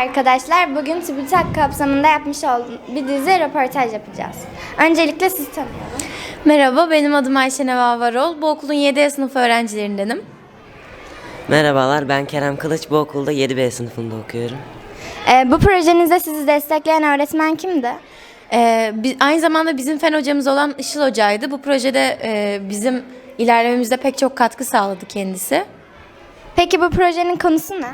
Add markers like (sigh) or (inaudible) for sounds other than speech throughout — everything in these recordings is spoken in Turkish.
arkadaşlar. Bugün TÜBİTAK kapsamında yapmış olduğum bir dizi röportaj yapacağız. Öncelikle sizi tanıyalım. Merhaba, benim adım Ayşe Neva Varol. Bu okulun 7 sınıf öğrencilerindenim. Merhabalar ben Kerem Kılıç bu okulda 7B sınıfında okuyorum. Ee, bu projenizde sizi destekleyen öğretmen kimdi? Ee, bi- aynı zamanda bizim fen hocamız olan Işıl Hoca'ydı. Bu projede e, bizim ilerlememizde pek çok katkı sağladı kendisi. Peki bu projenin konusu ne?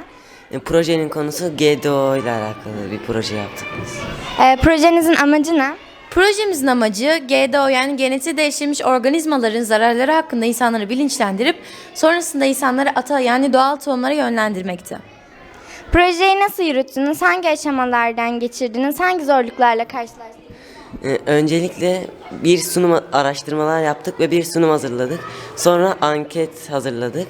E, Projenin konusu GDO ile alakalı bir proje yaptık biz. Ee, projenizin amacı ne? Projemizin amacı GDO yani genetiği değiştirilmiş organizmaların zararları hakkında insanları bilinçlendirip sonrasında insanları ata yani doğal tohumlara yönlendirmekti. Projeyi nasıl yürüttünüz? Hangi aşamalardan geçirdiniz? Hangi zorluklarla karşılaştınız? E, Öncelikle bir sunum araştırmalar yaptık ve bir sunum hazırladık. Sonra anket hazırladık.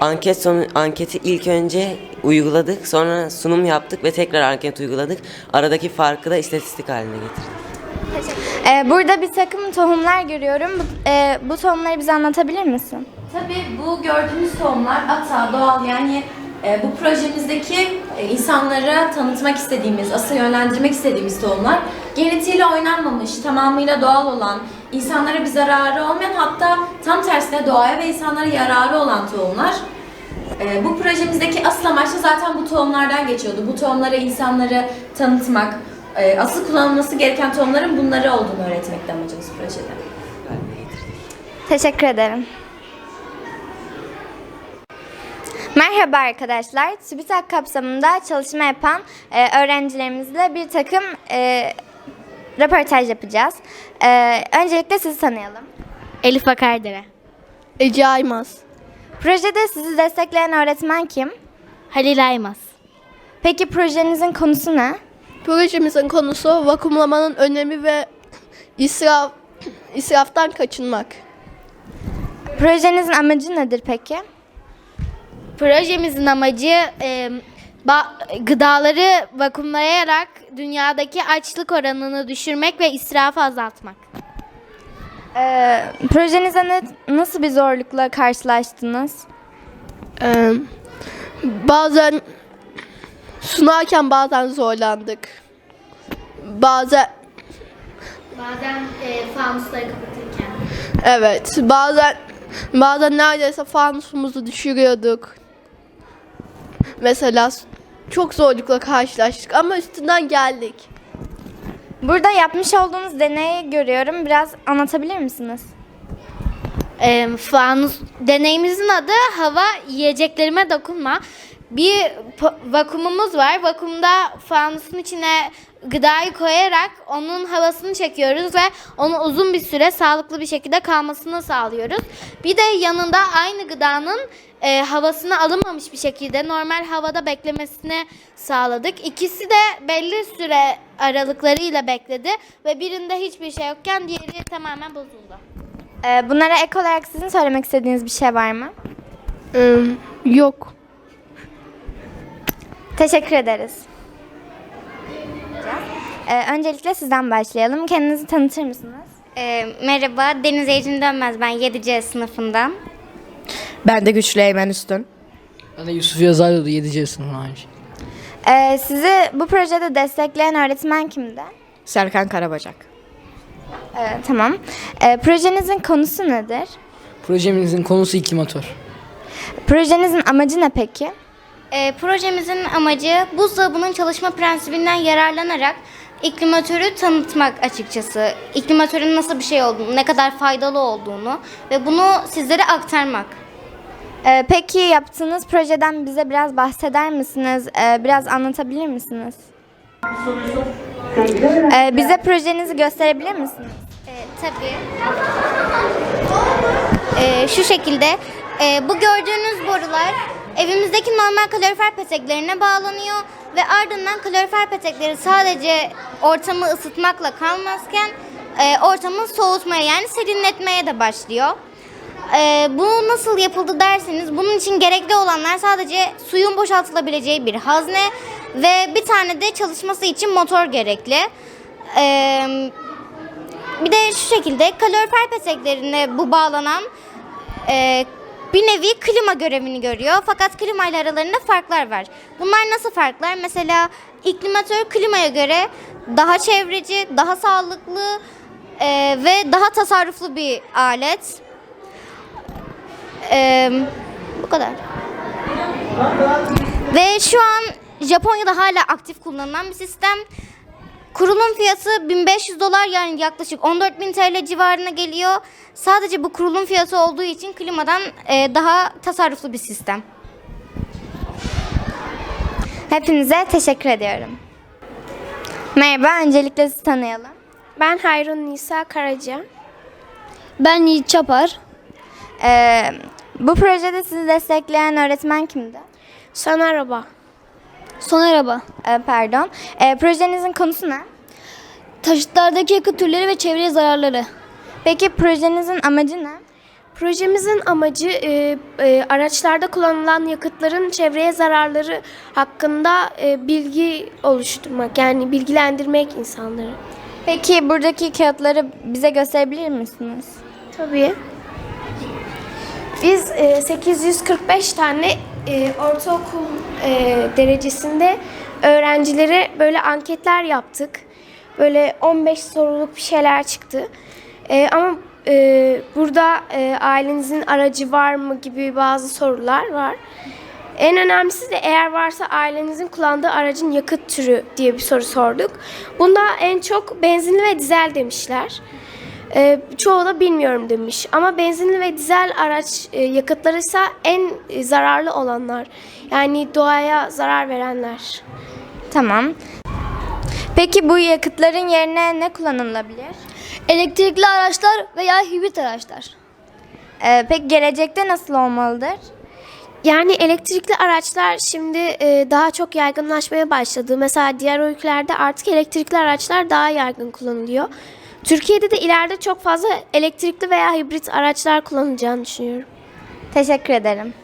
Anket sonu anketi ilk önce uyguladık. Sonra sunum yaptık ve tekrar anket uyguladık. Aradaki farkı da istatistik haline getirdik. Ee, burada bir takım tohumlar görüyorum. Bu, e, bu tohumları bize anlatabilir misin? Tabii bu gördüğünüz tohumlar ata, doğal yani e, bu projemizdeki e, insanlara tanıtmak istediğimiz, asıl yönlendirmek istediğimiz tohumlar genetiğiyle oynanmamış, tamamıyla doğal olan, insanlara bir zararı olmayan hatta tam tersine doğaya ve insanlara yararı olan tohumlar. E, bu projemizdeki asıl amaç da zaten bu tohumlardan geçiyordu. Bu tohumları insanlara tanıtmak, e, asıl kullanılması gereken tohumların bunları olduğunu öğretmekti amacımız projede. Teşekkür ederim. Merhaba arkadaşlar. TÜBİTAK kapsamında çalışma yapan e, öğrencilerimizle bir takım e, röportaj yapacağız. E, öncelikle sizi tanıyalım. Elif Bakardere. Ece Aymaz. Projede sizi destekleyen öğretmen kim? Halil Aymaz. Peki projenizin konusu ne? Projemizin konusu vakumlamanın önemi ve israf, israftan kaçınmak. Projenizin amacı nedir peki? Projemizin amacı e, gıdaları vakumlayarak dünyadaki açlık oranını düşürmek ve israfı azaltmak. E, projenize ne, nasıl bir zorlukla karşılaştınız? Ee, bazen sunarken bazen zorlandık. Bazen Bazen e, fanusları kapatırken. evet bazen bazen neredeyse fanusumuzu düşürüyorduk. Mesela çok zorlukla karşılaştık ama üstünden geldik. Burada yapmış olduğunuz deneyi görüyorum. Biraz anlatabilir misiniz? E, fanus deneyimizin adı hava yiyeceklerime dokunma. Bir vakumumuz var. Vakumda fanusun içine gıdayı koyarak onun havasını çekiyoruz ve onu uzun bir süre sağlıklı bir şekilde kalmasını sağlıyoruz. Bir de yanında aynı gıdanın e, havasını alınmamış bir şekilde normal havada beklemesini sağladık. İkisi de belli süre aralıklarıyla bekledi ve birinde hiçbir şey yokken diğeri tamamen bozuldu. E, bunlara ek olarak sizin söylemek istediğiniz bir şey var mı? Ee, yok. Teşekkür ederiz. Ee, öncelikle sizden başlayalım. Kendinizi tanıtır mısınız? Ee, merhaba, Deniz Ecin Dönmez ben 7C sınıfından. Ben de Güçlü Eymen Üstün. Ben de Yusuf Yazarlıoğlu 7C sınıfından aynı şey. Ee, sizi bu projede destekleyen öğretmen kimdi? Serkan Karabacak. Ee, tamam. Ee, projenizin konusu nedir? Projemizin konusu iklimatör. Projenizin amacı ne peki? Ee, projemizin amacı buzdolabının çalışma prensibinden yararlanarak iklimatörü tanıtmak açıkçası. İklimatörün nasıl bir şey olduğunu, ne kadar faydalı olduğunu ve bunu sizlere aktarmak. Ee, peki yaptığınız projeden bize biraz bahseder misiniz? Ee, biraz anlatabilir misiniz? Ee, bize projenizi gösterebilir misiniz? Ee, tabii. Ee, şu şekilde e, bu gördüğünüz borular evimizdeki normal kalorifer peteklerine bağlanıyor ve ardından kalorifer petekleri sadece ortamı ısıtmakla kalmazken e, ortamı soğutmaya yani serinletmeye de başlıyor. Ee, bu nasıl yapıldı derseniz bunun için gerekli olanlar sadece suyun boşaltılabileceği bir hazne ve bir tane de çalışması için motor gerekli. Ee, bir de şu şekilde kalorifer peteklerine bu bağlanan e, bir nevi klima görevini görüyor. Fakat klima ile aralarında farklar var. Bunlar nasıl farklar? Mesela iklimatör klimaya göre daha çevreci, daha sağlıklı e, ve daha tasarruflu bir alet. E, bu kadar. Ve şu an Japonya'da hala aktif kullanılan bir sistem. Kurulum fiyatı 1500 dolar yani yaklaşık 14.000 TL civarına geliyor. Sadece bu kurulum fiyatı olduğu için klimadan e, daha tasarruflu bir sistem. Hepinize teşekkür ediyorum. Merhaba, öncelikle sizi tanıyalım. Ben Hayrun Nisa Karaca. Ben Yiğit Çapar. Ee, bu projede sizi destekleyen öğretmen kimdi? Son araba. Soner Araba. Ee, pardon. Ee, projenizin konusu ne? Taşıtlardaki yakıt türleri ve çevreye zararları. Peki projenizin amacı ne? Projemizin amacı e, e, araçlarda kullanılan yakıtların çevreye zararları hakkında e, bilgi oluşturmak. Yani bilgilendirmek insanları. Peki buradaki kağıtları bize gösterebilir misiniz? Tabii. Biz e, 845 tane e, ortaokul e, derecesinde öğrencilere böyle anketler yaptık. Böyle 15 soruluk bir şeyler çıktı. E, ama e, burada e, ailenizin aracı var mı gibi bazı sorular var. En önemlisi de eğer varsa ailenizin kullandığı aracın yakıt türü diye bir soru sorduk. Bunda en çok benzinli ve dizel demişler. Ee, çoğu da bilmiyorum demiş. Ama benzinli ve dizel araç e, yakıtları ise en e, zararlı olanlar. Yani doğaya zarar verenler. Tamam. Peki bu yakıtların yerine ne kullanılabilir? Elektrikli araçlar veya hibrit araçlar. Ee, peki gelecekte nasıl olmalıdır? Yani elektrikli araçlar şimdi e, daha çok yaygınlaşmaya başladı. Mesela diğer ülkelerde artık elektrikli araçlar daha yaygın kullanılıyor. Türkiye'de de ileride çok fazla elektrikli veya hibrit araçlar kullanılacağını düşünüyorum. Teşekkür ederim.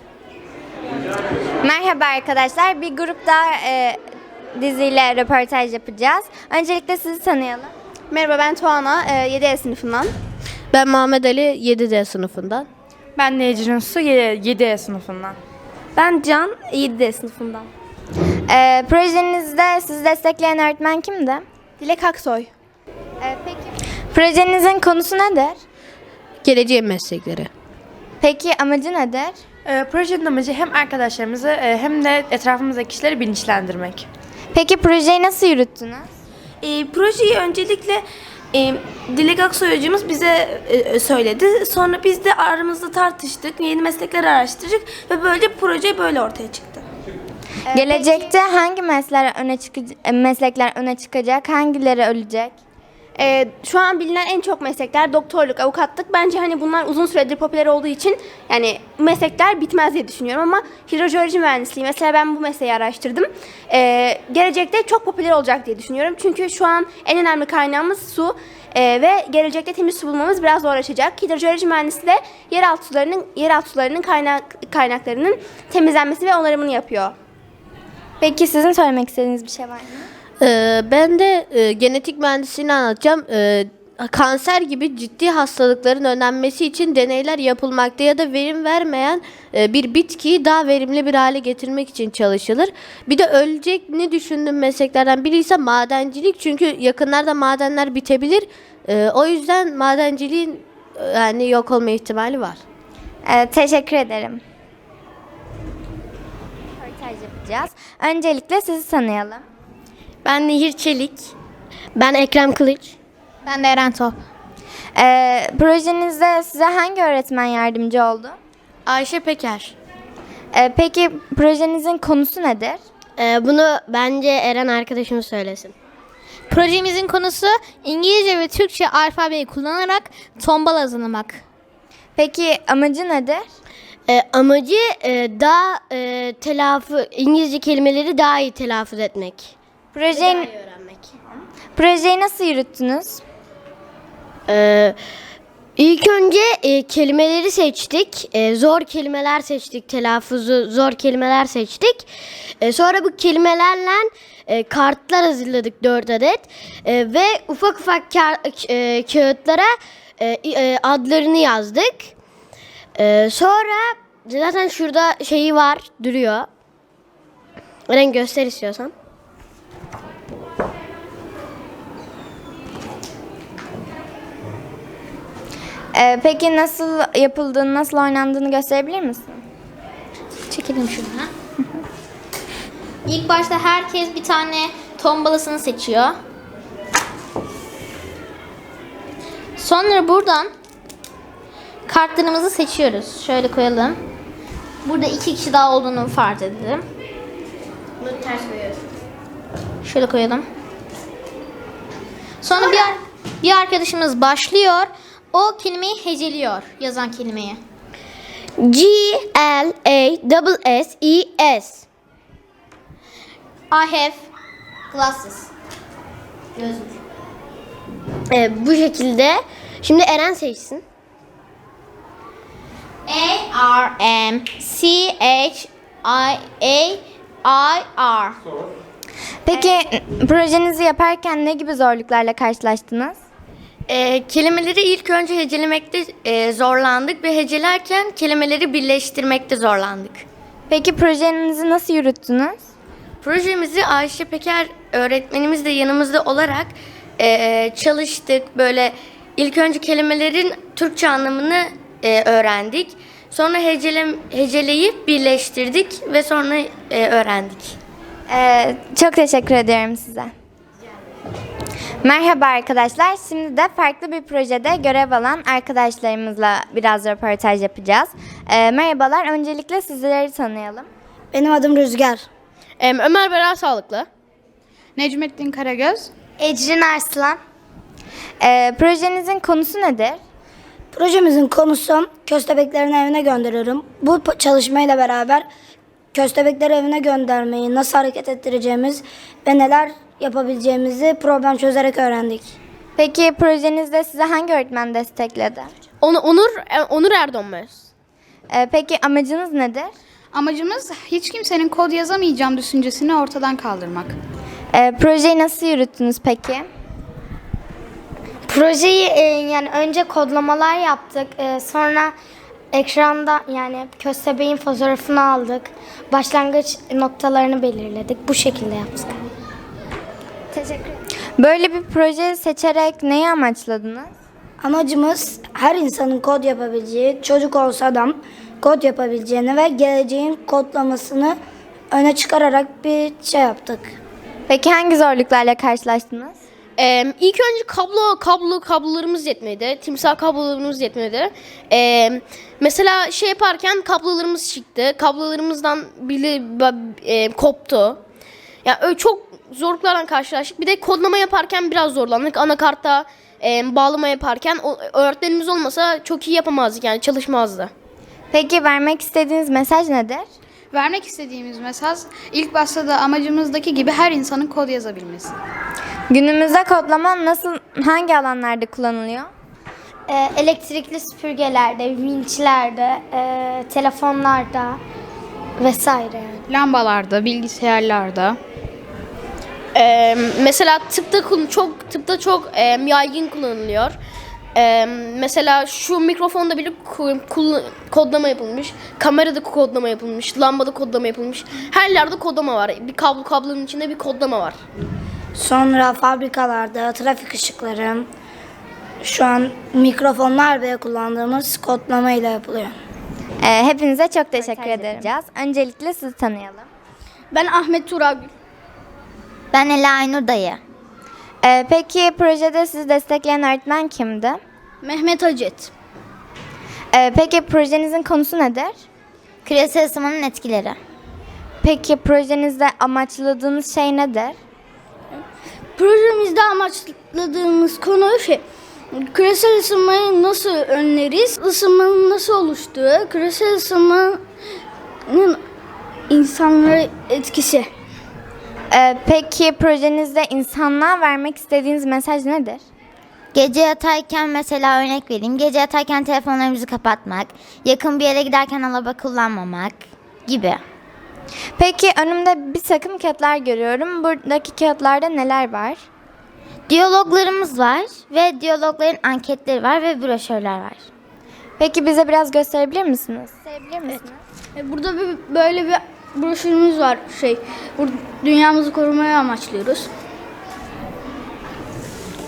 Merhaba arkadaşlar. Bir grup daha e, diziyle röportaj yapacağız. Öncelikle sizi tanıyalım. Merhaba ben Tuana, e, 7E sınıfından. Ben Muhammed Ali 7D sınıfından. Ben Necrin Su, 7E sınıfından. Ben Can, 7D sınıfından. E, projenizde sizi destekleyen öğretmen kimdi? Dilek Aksoy. E, peki. Projenizin konusu nedir? Geleceğin meslekleri. Peki amacı nedir? E, projenin amacı hem arkadaşlarımızı e, hem de etrafımızdaki kişileri bilinçlendirmek. Peki projeyi nasıl yürüttünüz? E, projeyi öncelikle e, Dilek Aksoy hocamız bize e, söyledi. Sonra biz de aramızda tartıştık, yeni meslekler araştırdık ve böylece proje böyle ortaya çıktı. Gelecekte hangi meslekler öne çıkacak, meslekler öne çıkacak, hangileri ölecek? E, şu an bilinen en çok meslekler doktorluk, avukatlık. Bence hani bunlar uzun süredir popüler olduğu için yani meslekler bitmez diye düşünüyorum ama hidrojeoloji mühendisliği mesela ben bu mesleği araştırdım. E, gelecekte çok popüler olacak diye düşünüyorum. Çünkü şu an en önemli kaynağımız su e, ve gelecekte temiz su bulmamız biraz zorlaşacak. Hidrojeoloji mühendisliği de yeraltı sularının yeraltı sularının kaynak kaynaklarının temizlenmesi ve onarımını yapıyor. Peki sizin söylemek istediğiniz bir şey var mı? Ee, ben de e, genetik mühendisliğini anlatacağım. Ee, kanser gibi ciddi hastalıkların önlenmesi için deneyler yapılmakta ya da verim vermeyen e, bir bitkiyi daha verimli bir hale getirmek için çalışılır. Bir de ölecek ne düşündüğüm mesleklerden biri ise madencilik. Çünkü yakınlarda madenler bitebilir. Ee, o yüzden madenciliğin e, yani yok olma ihtimali var. Ee, teşekkür ederim. Röportaj yapacağız. Öncelikle sizi tanıyalım. Ben Nehir Çelik. Ben Ekrem Kılıç. Ben de Eren Top. Ee, projenizde size hangi öğretmen yardımcı oldu? Ayşe Peker. Ee, peki projenizin konusu nedir? Ee, bunu bence Eren arkadaşım söylesin. Projemizin konusu İngilizce ve Türkçe alfabeyi kullanarak tombala hazırlamak. Peki amacı nedir? Ee, amacı e, daha e, telaffuz, İngilizce kelimeleri daha iyi telaffuz etmek. Projeyi, öğrenmek. projeyi nasıl yürüttünüz? Ee, ilk önce e, kelimeleri seçtik. E, zor kelimeler seçtik. Telaffuzu zor kelimeler seçtik. E, sonra bu kelimelerle e, kartlar hazırladık 4 adet. E, ve ufak ufak ka- e, kağıtlara e, e, adlarını yazdık. E, sonra zaten şurada şeyi var duruyor. Eren göster istiyorsan. Ee, peki nasıl yapıldığını, nasıl oynandığını gösterebilir misin? Çekelim şuradan. (laughs) İlk başta herkes bir tane tombalasını seçiyor. Sonra buradan kartlarımızı seçiyoruz. Şöyle koyalım. Burada iki kişi daha olduğunu farz edelim. Bunu ters koyuyoruz. Şöyle koyalım. Sonra bir, bir arkadaşımız başlıyor. O kelimeyi heceliyor. Yazan kelimeyi. G L A S S E S. I have glasses. Gözlük. Ee, bu şekilde. Şimdi Eren seçsin. A R M C H I A I R. Peki projenizi yaparken ne gibi zorluklarla karşılaştınız? Ee, kelimeleri ilk önce hecelemekte e, zorlandık ve hecelerken kelimeleri birleştirmekte zorlandık. Peki projenizi nasıl yürüttünüz? Projemizi Ayşe Peker öğretmenimiz de yanımızda olarak e, çalıştık. Böyle ilk önce kelimelerin Türkçe anlamını e, öğrendik. Sonra hecele, heceleyip birleştirdik ve sonra e, öğrendik. Ee, çok teşekkür ederim size. Merhaba arkadaşlar. Şimdi de farklı bir projede görev alan arkadaşlarımızla biraz röportaj yapacağız. Ee, merhabalar. Öncelikle sizleri tanıyalım. Benim adım Rüzgar. Ömer Beral Sağlıklı. Necmettin Karagöz. Ecrin Arslan. Ee, projenizin konusu nedir? Projemizin konusu köstebeklerin evine gönderiyorum. Bu çalışmayla beraber köstebekleri evine göndermeyi, nasıl hareket ettireceğimiz ve neler yapabileceğimizi problem çözerek öğrendik. Peki projenizde size hangi öğretmen destekledi? Onur, Onur, Onur Erdoğmez. Ee, peki amacınız nedir? Amacımız hiç kimsenin kod yazamayacağım düşüncesini ortadan kaldırmak. Ee, projeyi nasıl yürüttünüz peki? Projeyi e, yani önce kodlamalar yaptık. E, sonra ekranda yani köstebeğin fotoğrafını aldık. Başlangıç noktalarını belirledik. Bu şekilde yaptık. Teşekkür ederim. Böyle bir proje seçerek neyi amaçladınız? Amacımız her insanın kod yapabileceği, çocuk olsa da kod yapabileceğini ve geleceğin kodlamasını öne çıkararak bir şey yaptık. Peki hangi zorluklarla karşılaştınız? Ee, ilk önce kablo kablo kablolarımız yetmedi. Timsah kablolarımız yetmedi. Ee, mesela şey yaparken kablolarımız çıktı. Kablolarımızdan biri e, koptu. Ya öyle çok zorluklarla karşılaştık. Bir de kodlama yaparken biraz zorlandık. Anakartta e, bağlama yaparken o, öğretmenimiz olmasa çok iyi yapamazdık yani çalışmazdı. Peki vermek istediğiniz mesaj nedir? Vermek istediğimiz mesaj ilk başta da amacımızdaki gibi her insanın kod yazabilmesi. Günümüzde kodlama nasıl, hangi alanlarda kullanılıyor? E, elektrikli süpürgelerde, vinçlerde, e, telefonlarda vesaire. yani. Lambalarda, bilgisayarlarda. Ee, mesela tıpta çok tıpta çok e, yaygın kullanılıyor. Ee, mesela şu mikrofonda bile kodlama yapılmış, kamerada kodlama yapılmış, lambada kodlama yapılmış. Her yerde kodlama var. Bir kablo kablonun içinde bir kodlama var. Sonra fabrikalarda trafik ışıkları, şu an mikrofonlar ve kullandığımız kodlama ile yapılıyor. Ee, hepinize çok teşekkür ederim. Öncelikle sizi tanıyalım. Ben Ahmet Turagül. Ben Ela Aynur dayı. Ee, peki projede sizi destekleyen öğretmen kimdi? Mehmet Hacet. Ee, peki projenizin konusu nedir? Küresel ısınmanın etkileri. Peki projenizde amaçladığınız şey nedir? Projemizde amaçladığımız konu şey, küresel ısınmayı nasıl önleriz, ısınmanın nasıl oluştuğu, küresel ısınmanın insanlara etkisi. Ee, peki projenizde insanlığa vermek istediğiniz mesaj nedir? Gece yatarken mesela örnek vereyim. Gece yatarken telefonlarımızı kapatmak, yakın bir yere giderken araba kullanmamak gibi. Peki önümde bir takım kağıtlar görüyorum. Buradaki kağıtlarda neler var? Diyaloglarımız var ve diyalogların anketleri var ve broşürler var. Peki bize biraz gösterebilir misiniz? Gösterebilir misiniz? E, Burada bir, böyle bir broşürümüz var. Şey, burada dünyamızı korumaya amaçlıyoruz.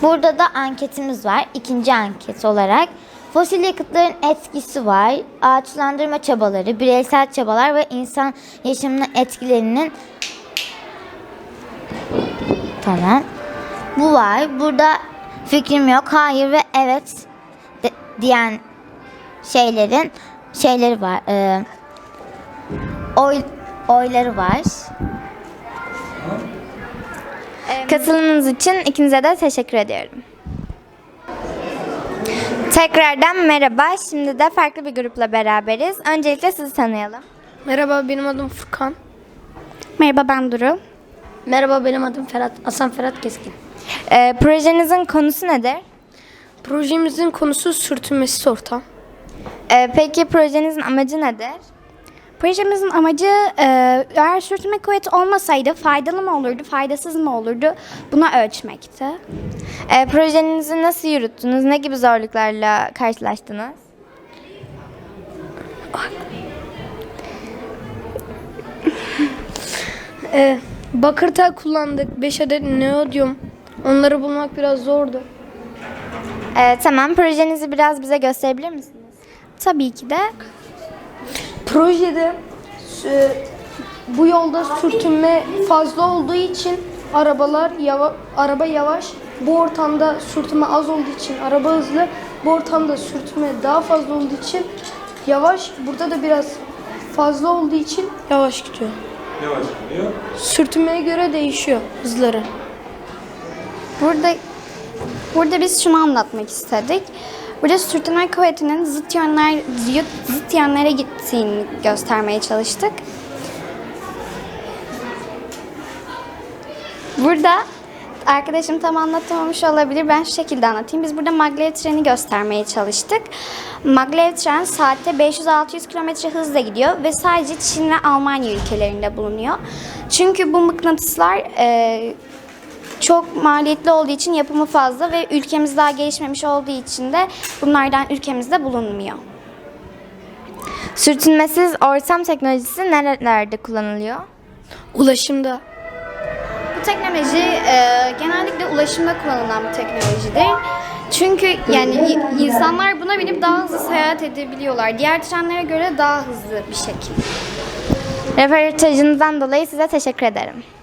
Burada da anketimiz var. İkinci anket olarak. Fosil yakıtların etkisi var. Ağaçlandırma çabaları, bireysel çabalar ve insan yaşamına etkilerinin Tamam. Bu var. Burada fikrim yok, hayır ve evet de- diyen şeylerin şeyleri var. Ee, oy oyları var. Katılımınız için ikinize de teşekkür ediyorum. Tekrardan merhaba. Şimdi de farklı bir grupla beraberiz. Öncelikle sizi tanıyalım. Merhaba benim adım Furkan. Merhaba ben Duru. Merhaba benim adım Ferhat. Hasan Ferhat Keskin. Ee, projenizin konusu nedir? Projemizin konusu sürtünmesiz ortam. Ee, peki projenizin amacı nedir? Projemizin amacı e, eğer sürtünme kuvveti olmasaydı faydalı mı olurdu, faydasız mı olurdu buna ölçmekti. Ee, projenizi nasıl yürüttünüz? Ne gibi zorluklarla karşılaştınız? Ee, bakır tel kullandık. 5 adet neodyum. Onları bulmak biraz zordu. Ee, tamam, projenizi biraz bize gösterebilir misiniz? Tabii ki de Projede e, bu yolda sürtünme fazla olduğu için arabalar yava, araba yavaş. Bu ortamda sürtünme az olduğu için araba hızlı. Bu ortamda sürtünme daha fazla olduğu için yavaş. Burada da biraz fazla olduğu için yavaş gidiyor. Yavaş gidiyor. Sürtünmeye göre değişiyor hızları. Burada burada biz şunu anlatmak istedik. Burada sürtünme kuvvetinin zıt yönler zıt, yönlere gittiğini göstermeye çalıştık. Burada arkadaşım tam anlatamamış olabilir. Ben şu şekilde anlatayım. Biz burada maglev treni göstermeye çalıştık. Maglev tren saatte 500-600 km hızla gidiyor ve sadece Çin ve Almanya ülkelerinde bulunuyor. Çünkü bu mıknatıslar e, çok maliyetli olduğu için yapımı fazla ve ülkemiz daha gelişmemiş olduğu için de bunlardan ülkemizde bulunmuyor. Sürtünmesiz ortam teknolojisi nerelerde kullanılıyor? Ulaşımda Bu teknoloji e, genellikle ulaşımda kullanılan bir teknolojidir. Çünkü yani insanlar buna binip daha hızlı seyahat edebiliyorlar. Diğer trenlere göre daha hızlı bir şekilde. Röportajınızdan dolayı size teşekkür ederim.